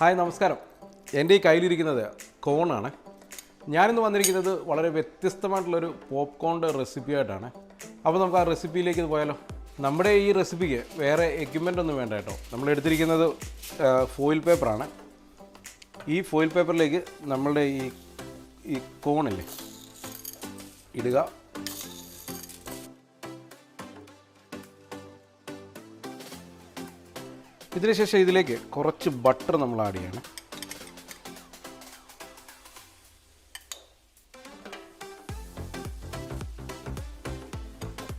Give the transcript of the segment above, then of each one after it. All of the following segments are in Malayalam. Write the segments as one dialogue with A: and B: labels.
A: ഹായ് നമസ്കാരം. എന്റെ ഈ കയ്യിലിരിക്കുന്നത് കോണാണ്. ഞാനിന്ന് വന്നിരിക്കുന്നത് വളരെ വ്യത്യസ്തമായിട്ടുള്ളൊരു പോപ്കോണിന്റെ റെസിപ്പി ആയിട്ടാണ്. അപ്പോൾ നമുക്ക് ആ റെസിപ്പിയിലേക്ക് പോയാലോ? നമ്മുടെ ഈ റെസിപ്പിക്ക് വേറെ എക്യുപ്മെന്റ് ഒന്നും വേണ്ട കേട്ടോ. നമ്മൾ എടുത്തിരിക്കുന്നത് ഫോയിൽ പേപ്പറാണ് ഈ ഫോയിൽ പേപ്പറിലേക്ക് നമ്മളുടെ ഈ ഈ കോണില്ലേ ഇടുക. ഇതിനുശേഷം ഇതിലേക്ക് കുറച്ച് ബട്ടർ നമ്മൾ ആഡ് ചെയ്യണം.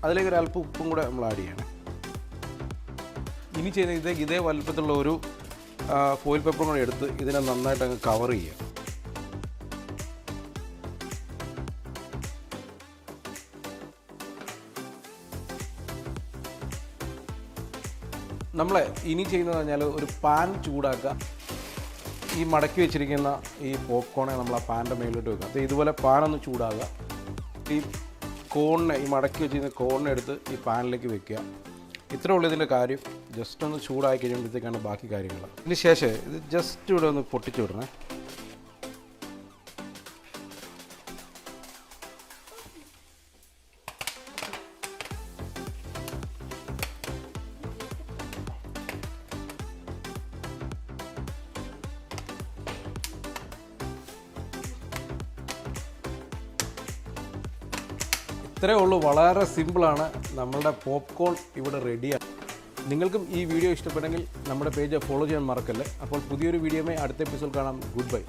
A: അതിലേക്ക് ഒരു അല്പം ഉപ്പും കൂടെ നമ്മൾ ആഡ് ചെയ്യണം. ഇനി ചെയ്യുന്ന ഇതേ ഇതേ വലുപ്പത്തിലുള്ള ഒരു ഫോയിൽ പേപ്പറും കൂടെ എടുത്ത് ഇതിനെ നന്നായിട്ട് അങ്ങ് കവർ ചെയ്യുക. നമ്മൾ ഇനി ചെയ്യുന്നത് പറഞ്ഞാൽ ഒരു പാൻ ചൂടാക്കുക. ഈ മടക്കി വെച്ചിരിക്കുന്ന ഈ പോപ്കോണെ നമ്മൾ ആ പാന്റെ മേലോട്ട് വെക്കുക. അപ്പോൾ ഇതുപോലെ പാനൊന്ന് ചൂടാകുക ഈ കോണിനെ ഈ മടക്കി വെച്ചിരുന്ന കോണിനെ എടുത്ത് ഈ പാനിലേക്ക് വെക്കുക. ഇത്രേ ഉള്ളൂ ഇതിന്റെ കാര്യം. ജസ്റ്റ് ഒന്ന് ചൂടാക്കി കഴിയുമ്പോഴത്തേക്കാണ് ബാക്കി കാര്യങ്ങൾ ഇതിന് ശേഷം ഇത് ജസ്റ്റ് ഇവിടെ ഒന്ന് പൊട്ടിച്ചു വിടണേ. ഇത്രയേ ഉള്ളൂ. വളരെ സിമ്പിളാണ് നമ്മളുടെ പോപ്കോൺ ഇവിടെ റെഡിയാണ് നിങ്ങൾക്കും ഈ വീഡിയോ ഇഷ്ടപ്പെട്ടെങ്കിൽ നമ്മുടെ പേജ് ഫോളോ ചെയ്യാൻ മറക്കല്ലേ? അപ്പോൾ പുതിയൊരു വീഡിയോമേ അടുത്ത എപ്പിസോഡ് കാണാം. Good bye